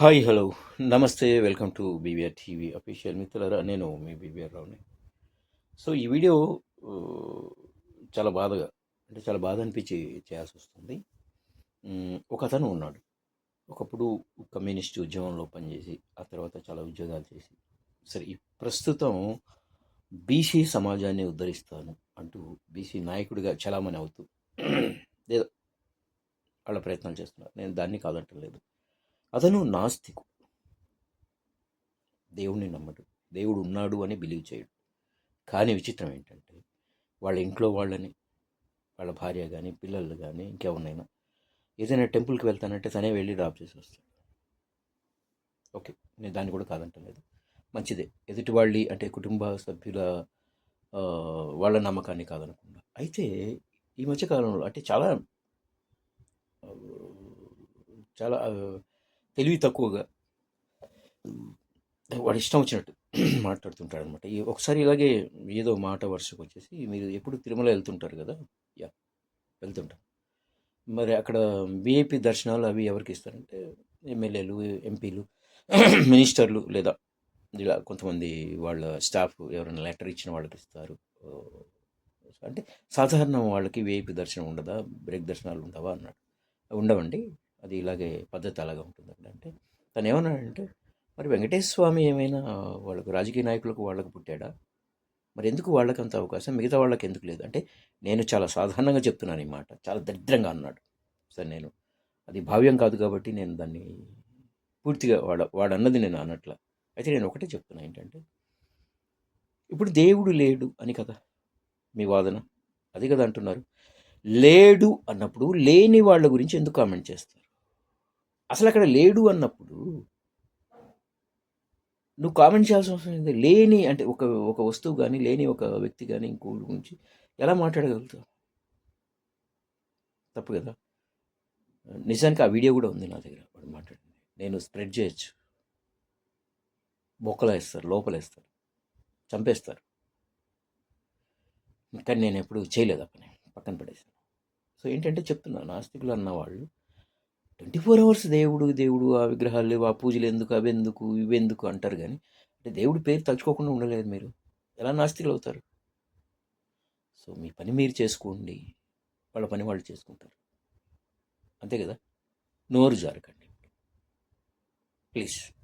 Hi hello నమస్తే welcome to BVR TV official మిత్రులరా నేను మీ బీవీఆర్ రావుని. సో ఈ వీడియో చాలా బాధగా అంటే చాలా బాధ అనిపించి చేయాల్సి వస్తుంది. ఒక అతను ఉన్నాడు. ఒకప్పుడు కమ్యూనిస్ట్ ఉద్యమంలో పనిచేసి ఆ తర్వాత చాలా ఉద్యోగాలు చేసి సరే ప్రస్తుతం బీసీ సమాజాన్ని ఉద్ధరిస్తాను అంటూ బీసీ నాయకుడిగా చలామణి అవుతూ లేదా వాళ్ళ ప్రయత్నాలు చేస్తున్నారు. నేను దాన్ని కాదంటలేదు. అతను నాస్తికుడు దేవుణ్ణి నమ్మడు. దేవుడు ఉన్నాడు అని బిలీవ్ చేయడు. కానీ విచిత్రం ఏంటంటే వాళ్ళ ఇంట్లో వాళ్ళని వాళ్ళ భార్య కానీ పిల్లలు కానీ ఇంకెవరినైనా ఏదైనా టెంపుల్కి వెళ్తానంటే తనే వెళ్ళి డ్రాప్ చేసి వస్తాడు. ఓకే నేను దాన్ని కూడా కాదంటలేదు. మంచిదే. ఎదుటి వాళ్ళి అంటే కుటుంబ సభ్యుల వాళ్ళ నమ్మకాన్ని కాదనకుండా. అయితే ఈ మధ్యకాలంలో అంటే చాలా చాలా తెలివి తక్కువగా. వాడు ఇష్టం వచ్చినట్టు మాట్లాడుతుంటాడు అనమాట ఒకసారి ఇలాగే ఏదో మాట వరుసకు వచ్చేసి మీరు ఎప్పుడు తిరుమల వెళ్తుంటారు కదా? యా వెళ్తుంటాం. మరి అక్కడ బీఏపీ దర్శనాలు అవి ఎవరికి ఇస్తారంటే ఎమ్మెల్యేలు ఎంపీలు మినిస్టర్లు లేదా ఇలా కొంతమంది వాళ్ళ స్టాఫ్ ఎవరైనా లెటర్ ఇచ్చిన వాళ్ళకి ఇస్తారు. అంటే సాధారణ వాళ్ళకి వీఐపీ దర్శనం ఉండదా? బ్రేక్ దర్శనాలు ఉండవా అన్నాడు. ఉండవండి. అది ఇలాగే పద్ధతి అలాగా ఉంటుంది తను ఏమన్నాడంటే మరి వెంకటేశ్వర స్వామి ఏమైనా వాళ్ళకు రాజకీయ నాయకులకు వాళ్ళకు పుట్టాడా? మరి ఎందుకు వాళ్ళకి అంత అవకాశం? మిగతా వాళ్ళకి ఎందుకు లేదు? అంటే నేను చాలా సాధారణంగా చెప్తున్నాను ఈ మాట. చాలా దరిద్రంగా అన్నాడు. సరే నేను అది భావ్యం కాదు కాబట్టి నేను దాన్ని పూర్తిగా వాడ వాడన్నది నేను అన్నట్ల అయితే నేను ఒకటే చెప్తున్నా ఏంటంటే ఇప్పుడు దేవుడు లేడు అని కదా మీ వాదన? అది కదా అంటున్నారు. లేడు అన్నప్పుడు లేని వాళ్ళ గురించి ఎందుకు కామెంట్ చేస్తారు? అసలు అక్కడ లేడు అన్నప్పుడు నువ్వు కామెంట్ చేయాల్సిన అవసరం ఏంటి లేని అంటే ఒక ఒక వస్తువు కానీ లేని ఒక వ్యక్తి కానీ ఇంకో గురించి ఎలా మాట్లాడగలుగుతావు? తప్పు కదా. నిజానికి ఆ వీడియో కూడా ఉంది నా దగ్గర వాడు మాట్లాడింది. నేను స్ప్రెడ్ చేయొచ్చు. బొక్కలు వేస్తారు లోపల వేస్తారు చంపేస్తారు. కానీ నేను ఎప్పుడు చేయలేదు ఆ పని. పక్కన పడేసాను సో ఏంటంటే చెప్తున్నా నాస్తికులు అన్న వాళ్ళు ట్వంటీ ఫోర్ అవర్స్ దేవుడు దేవుడు ఆ విగ్రహాలు ఆ పూజలు ఎందుకు అవి ఎందుకు ఇవి ఎందుకు అంటారు కానీ అంటే దేవుడి పేరు తలుచుకోకుండా ఉండలేదు మీరు. ఎలా నాస్తికులు అవుతారు? సో మీ పని మీరు చేసుకోండి. వాళ్ళ పని వాళ్ళు చేసుకుంటారు. అంతే కదా? నోరు జారకండి. ప్లీజ్.